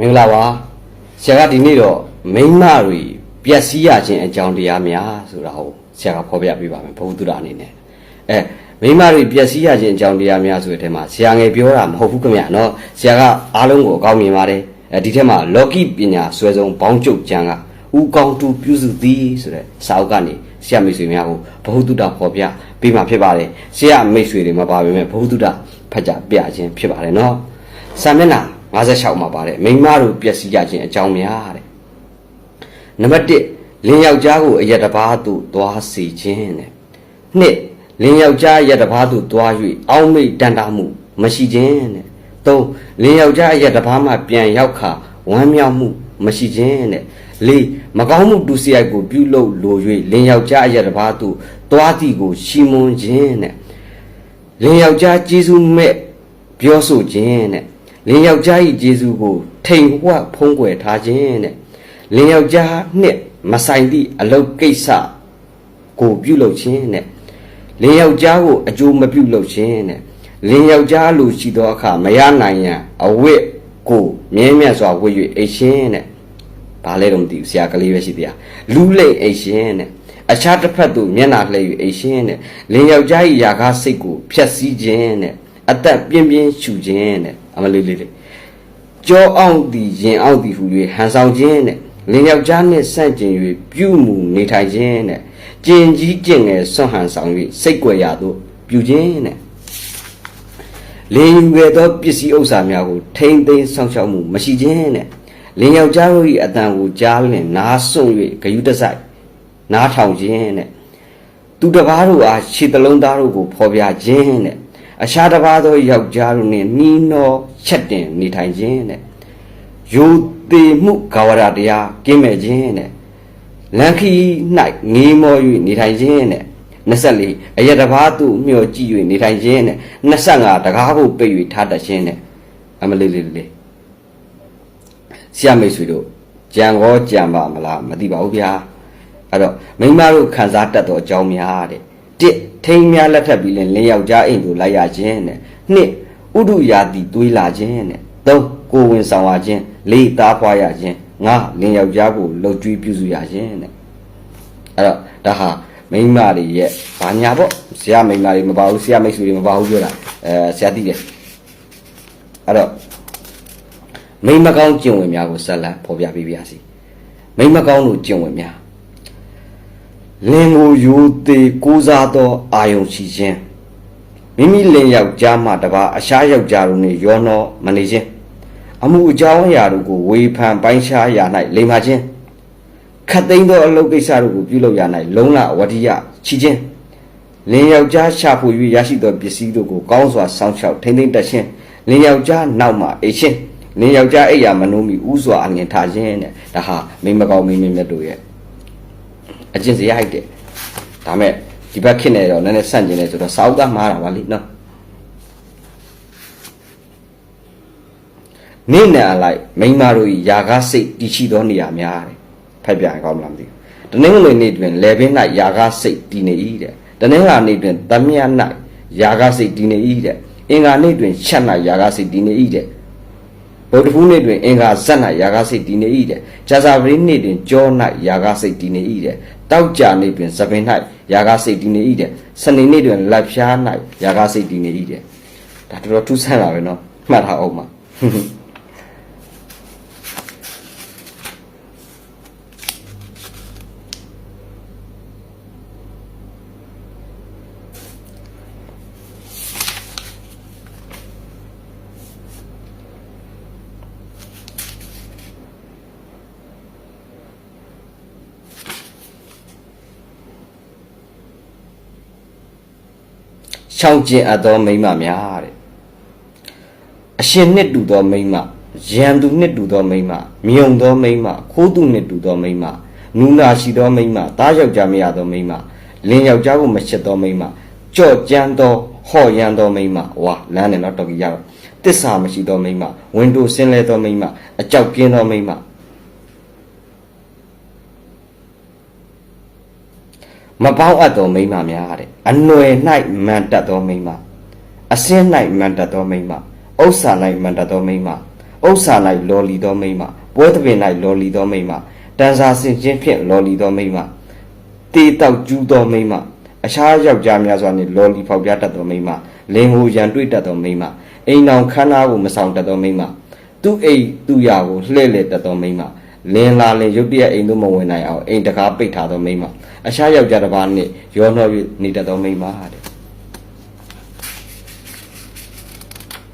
မင်္ဂလာပါဆရာကဒီနေ့တော့မိန်းမတွေပျက်စီးရခြင်းအကြောင်းတရားများဆိုတာကိုဆရာကဖော်ပြပေးပါမယ်ဘုဟုတုဒအနေနဲ့အဲမိန်းမတွေပျက်စီးရခြင်းအကြောင်းတရားများဆိုတဲ့ထဲမှာဆရာငယ်ပြောတာမဟုတ်ဘူးခင်ဗျာနော်ဆရာကအားလုံးကိုအကောင်းမြင်ပါတယ်အဲဒီထဲမှာလောကီပညာဆွဲဆုံးဘောင်းကျုပ်ကျမ်းကဥကောင်းတူပြုစုသည်ဆိုတဲ့စာအုပ်ကနေဆရာမိတ်ဆွေများကိုဘဟုတုဒဖော်ပြပေးမှာဖြစ်ပါတယ်ဆရာမိတ်ဆွေတွေမပါဘဲမဲ့ဘဟုတုဒဖတ်ကြပြခြင်းဖြစ်ပါတယ်နော်စာမျက်နှာ 56မှာပါတယ်မိန်းမတို့ပျက်စီးရခြင်းအကြောင်းများတဲ့နံပါတ်1လင်းယောက်ျားကိုအယက်တစ်ပါးသို့သွားစေခြင်းတဲ့နှစ်လင်းယောက်ျားအယက်တစ်ပါးသို့သွား၍အောင်းမိတ်တန်တာမှုမရှိခြင်းတဲ့သုံးလင်းယောက်ျားအယက်တစ်ပါးမှပြန်ရောက်ခါဝမ်းမြောက်မှုမရှိခြင်းတဲ့လေးမကောင်းမှုဒုစရိုက်ကိုပြုလုပ်လို၍လင်းယောက်ျားအယက်တစ်ပါးသို့သွားသည်ကိုရှီမွန်ခြင်းတဲ့လင်းယောက်ျားကျေးဇူးမဲ့ပြောဆိုခြင်းတဲ့ လင်းယောက်ျား၏ကျေးဇူးကိုထိန်ဝှဖုံးကွယ်ထားခြင်းတဲ့လင်းယောက်ျားနှင့်မဆိုင်သည့်အလုတ်ကိစ္စကိုပြုလုပ်ခြင်းတဲ့လင်းယောက်ျားကိုအကျိုးမပြုလုပ်ခြင်းတဲ့လင်းယောက်ျားလိုရှိသောအခါမရနိုင်ရန်အဝတ်ကိုမြဲမြတ်စွာဝတ်၍အိတ်ရှင်တဲ့ဘာလဲတော့မသိဘူးဆရာကလေးပဲရှိသေးတာလူလိတ်အိတ်ရှင်တဲ့အခြားတစ်ဖက်သို့မျက်နာလှည့်၍အိတ်ရှင်တဲ့လင်းယောက်ျား၏ຢာကားစိတ်ကိုဖျက်ဆီးခြင်းတဲ့အသက်ပြင်းပြင်းရှူခြင်းတဲ့ အမလေးလေးလေးကြောအောင်သည်ရင်အောင်သည်ဟူ၍ဟန်ဆောင်ခြင်းတဲ့လင်းယောက်ျားနှင့်ဆန့်ကျင်၍ပြုမှုနေထိုင်ခြင်းတဲ့ကျင်ကြီးကျင်ငယ်ဆွန့်ဟန်ဆောင်၍စိတ်ကြွယ်ရာသို့ပြုခြင်းတဲ့လင်းယူခဲ့သောပစ္စည်းဥစ္စာများကိုထိမ့်သိမ်းဆောင်ရှောက်မှုမရှိခြင်းတဲ့လင်းယောက်ျားတို့၏အတန်ကိုကြားလျင်နားစွန့်၍ဂယုတစိုက်နားထောင်ခြင်းတဲ့သူတစ်ပါးတို့အားခြေတလုံးသားတို့ကိုဖော်ပြခြင်းတဲ့ အခြားတစ်ပါးသောယောက်ျားတို့နှင့်နှီးနှောချက်တင်နေထိုင်ခြင်းတဲ့ယိုသေးမှုဂါဝရတရားကင်းမဲ့ခြင်းတဲ့လန်ခီ၌ငေးမော၍နေထိုင်ခြင်းတဲ့24အယက်တစ်ပါးသို့မျှော်ကြည့်၍နေထိုင်ခြင်းတဲ့25တကားကိုပိတ်၍ထားတတ်ခြင်းတဲ့အမလေးလေးလေးဆရာမိတ်ဆွေတို့ကြံကောကြံပါမလားမသိပါဘူးဗျာအဲ့တော့မိန်းမတို့ခံစားတတ်သောအကြောင်းများတဲ့တစ် ထိန်းများလက်ထပ်ပြီးလင်လင်းယောက်ျားအိမ်ကိုလိုက်ရခြင်းတဲ့နှစ်ဥဒုယာတိသွေးလာခြင်းတဲ့သုံးကိုဝင်ဆောင်ရခြင်းလေးသားဖွာရခြင်းငါလင်းယောက်ျားကိုလှုပ်ကြွေးပြုစုရခြင်းတဲ့အဲ့တော့ဒါဟာမိန်းမတွေရဲ့ဘာညာပေါ့ဆရာမိန်းမတွေမပါဘူးဆရာမိတ်ဆွေတွေမပါဘူးပြောတာအဲဆရာသိတယ်အဲ့တော့မိန်းမကောင်းကျင့်ဝင်များကိုဆက်လက်ဖော်ပြပေးပါရစီမိန်းမကောင်းတို့ကျင့်ဝင်များ လင်ကိုယူသေးကိုးစားသောအာယုံရှိခြင်းမိမိလင်ယောက်ျားမှတပါအရှားယောက်ျားတို့နှင့်ရောနှောမနေခြင်းအမှုအကြောင်းအရာတို့ကိုဝေဖန်ပိုင်းခြားရာ၌လိမ္မာခြင်းခတ်သိမ်းသောအလုပ်ကိစ္စတို့ကိုပြုလုပ်ရာ၌လုံလဝတ္တိယချီခြင်းလင်ယောက်ျားရှာဖွေ၍ရရှိသောပစ္စည်းတို့ကိုကောင်းစွာစောင့်ရှောက်ထိမ့်သိမ့်တတ်ခြင်းလင်ယောက်ျားနောက်မှအိတ်ခြင်းလင်ယောက်ျားအိတ်ရာမနှိုးမီဥစွာအငင်ထားခြင်းတဲ့ဒါဟာမိန်းမကောင်းမိန်းမမြတ်တို့ရဲ့ အကျင့်စရိုက်တဲ့ဒါမဲ့ဒီဘက်ခစ်နေတော့နည်းနည်းဆန့်ကျင်နေဆိုတော့စာအုပ်သားမှားတာပါလိနော်နေ့နဲ့အလိုက်မိန်းမတို့၏ယာကားစိတ်တည်ရှိသောနေရာများတဲ့ဖက်ပြန်ကောင်းမလားမသိဘူးတနင်္ဂနွေနေ့တွင်လေပင်၌ယာကားစိတ်တည်နေ၏တဲ့တနင်္လာနေ့တွင်သမယ၌ယာကားစိတ်တည်နေ၏တဲ့အင်္ဂါနေ့တွင်ချက်၌ယာကားစိတ်တည်နေ၏တဲ့ ဗုဒ္ဓဖူးနေ့တွင်အင်္ဂါဇက်၌ယာကားစိတ်တည်နေ၏တဲ့ဇာဇာပရိနေ့တွင်ကြော၌ယာကားစိတ်တည်နေ၏တဲ့တောက်ကြနေ့တွင်သပင်၌ယာကားစိတ်တည်နေ၏တဲ့စနေနေ့တွင်လက်ဖျား၌ယာကားစိတ်တည်နေ၏တဲ့ဒါတော်တော်ထူးဆန်းတာပဲเนาะမှတ်ထားအောင်ပါ ရှောင်းကျင်အပ်သောမိန်းမများတဲ့အရှင်နှစ်တူသောမိန်းမရန်သူနှစ်တူသောမိန်းမမြုံသောမိန်းမခိုးသူနှစ်တူသောမိန်းမနူနာရှိသောမိန်းမတားယောက်ျားမရသောမိန်းမလင်းယောက်ျားကိုမချစ်သောမိန်းမကြော့ကြမ်းသောဟော့ရန်သောမိန်းမဝါလမ်းနဲ့တော့တော်ကြီးရတော့တစ္ဆာမရှိသောမိန်းမဝင်တို့ဆင်းလဲသောမိန်းမအကြောက်ကင်းသောမိန်းမ မပေါင်းအပ်သောမိန်းမများတဲ့အနွယ်၌မန်တက်သောမိန်းမအစင်း၌မန်တက်သောမိန်းမဥစ္စာ၌မန်တက်သောမိန်းမဥစ္စာ၌လော်လီသောမိန်းမပွဲသဘင်၌လော်လီသောမိန်းမတန်စာဆင်ခြင်းဖြင့်လော်လီသောမိန်းမတေတောက်ကျူးသောမိန်းမအရှားယောက်ျားများစွာနှင့်လော်လီဖောက်ပြတတ်သောမိန်းမလင်ကိုရန်တွေ့တတ်သောမိန်းမအိမ်တော်ခန်းသားကိုမဆောင်တတ်သောမိန်းမသူ့အိမ်သူ့ရာကိုလှဲ့လေတတ်သောမိန်းမ လင်လာလင်ရုတ်တရက်အိမ်သို့မဝင်နိုင်အောင်အိမ်တကားပိတ်ထားသောမိန်းမအရှားယောက်ျားတစ်ပါးနှင့်ရောနှော၍နေတတ်သောမိန်းမတဲ့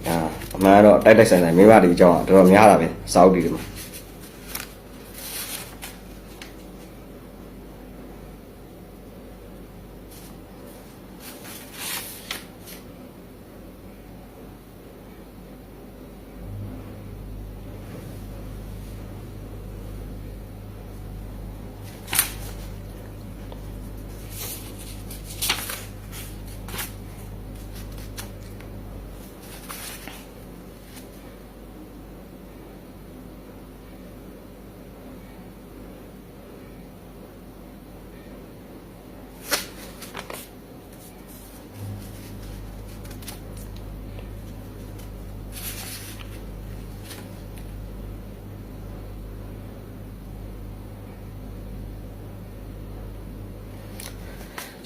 အာအမှန်ကတော့တိုက်တိုက်ဆိုင်ဆိုင်မိဘတွေအကြောင်းကတော်တော်များတာပဲစာအုပ်တွေဒီမှာ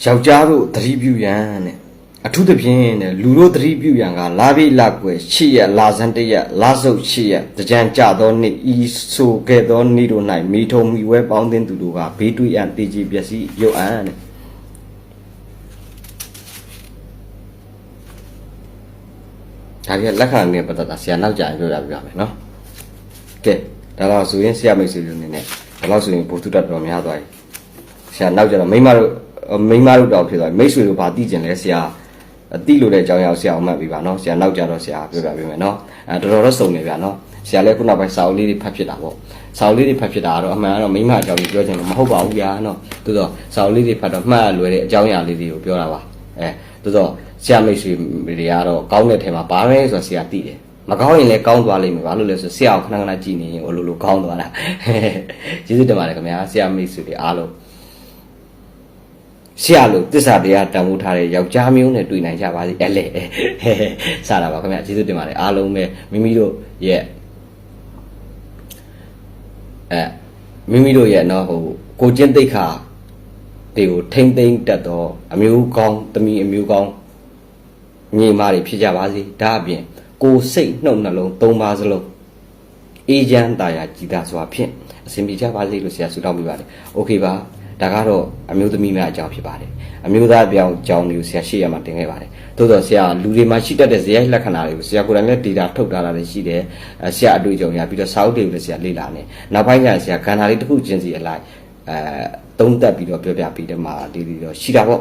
ယောက်ျားတို့သတိပြုရန်တဲ့အထူးသဖြင့်တဲ့လူတို့သတိပြုရန်ကလာပြီလာကွယ်ရှစ်ရက်လာစံတရက်လာစုပ်ရှစ်ရက်ကြံကြသောနေ့ဤဆိုခဲ့သောနေ့တို့၌မိထုံမိဝဲပေါင်းသင်းသူတို့ကဘေးတွေ့ရန်တေကြီးပျက်စီးရုပ်အံ့တဲ့ဒါပြလက်ခံနေပတ်သက်တာဆရာနောက်ကြရင်ပြောပြပြမယ်နော်ကဲဒါတော့ဆိုရင်ဆရာမိတ်ဆွေလူနေနဲ့ဒါတော့ဆိုရင်ဘုသူတတ်တော်များသွားပြီဆရာနောက်ကျတော့မိန်းမတို့အ မိန်းမတို့တောင်ဖြစ်သွားပြီမိတ်ဆွေတို့ဘာသိကျင်လဲဆရာအတိလို့တဲ့အကြောင်းအရာကိုဆရာအောင်မှတ်ပြီးပါနော်ဆရာနောက်ကျတော့ဆရာပြောပြပေးမယ်နော်အဲတော်တော်တော့စုံနေဗျာနော်ဆရာလည်းခုနောက်ပိုင်းစာအုပ်လေးတွေဖတ်ဖြစ်တာပေါ့စာအုပ်လေးတွေဖတ်ဖြစ်တာကတော့အမှန်ကတော့မိန်းမအကြောင်းကြီးပြောချင်လို့မဟုတ်ပါဘူးဗျာနော်သို့တော့စာအုပ်လေးတွေဖတ်တော့မှတ်ရလွယ်တဲ့အကြောင်းအရာလေးတွေကိုပြောတာပါအဲသို့တော့ဆရာမိတ်ဆွေတွေကတော့ကောင်းတဲ့ထဲမှာဘာပဲဆိုတော့ဆရာသိတယ်မကောင်းရင်လည်းကောင်းသွားလိမ့်မယ်ဘာလို့လဲဆိုဆရာကိုခဏခဏကြည့်နေရင်ဟိုလိုလိုကောင်းသွားတာကျေးဇူးတင်ပါတယ်ခင်ဗျာဆရာမိတ်ဆွေတွေအားလုံး ဆရာလို့တစ္ဆာတရားတန်ဖိုးထားတဲ့ယောက်ျားမျိုးနဲ့တွေ့နိုင်ကြပါစေအဲ့လေစတာပါခင်ဗျာကျေးဇူးတင်ပါတယ်အားလုံးပဲမိမိတို့ရဲ့အဲမိမိတို့ရဲ့နော်ဟိုကိုကျင့်သိက္ခာတွေကိုထိမ့်သိမ့်တတ်တော့အမျိုးကောင်းတမီအမျိုးကောင်းညီမတွေဖြစ်ကြပါစေဒါအပြင်ကိုယ်စိတ်နှုတ်နှလုံးသုံးပါးစလုံးအေးချမ်းတာယာကြည်သာစွာဖြင့်အစဉ်ပြေကြပါစေလို့ဆရာဆုတောင်းပေးပါတယ်โอเคပါ ဒါကတော့အမျိုးသမီးများအကြောင်းဖြစ်ပါတယ်အမျိုးသားပြောင်းအကြောင်းတွေကိုဆရာရှေ့ရမှာတင်ခဲ့ပါတယ်သို့တော့ဆရာလူတွေမှာရှိတတ်တဲ့ဇယိုက်လက္ခဏာတွေကိုဆရာကိုယ်တိုင်လည်း data ထုတ်ထားတာလည်းရှိတယ်အဲဆရာအတွေ့အကြုံရပြီးတော့စာအုပ်တွေကိုလည်းဆရာလေ့လာနေနောက်ပိုင်းကျရင်ဆရာကဏ္ဍလေးတစ်ခုချင်းစီအလိုက်အဲသုံးသပ်ပြီးတော့ပြောပြပြီးတော့မှဒီဒီတော့ရှိတာပေါ့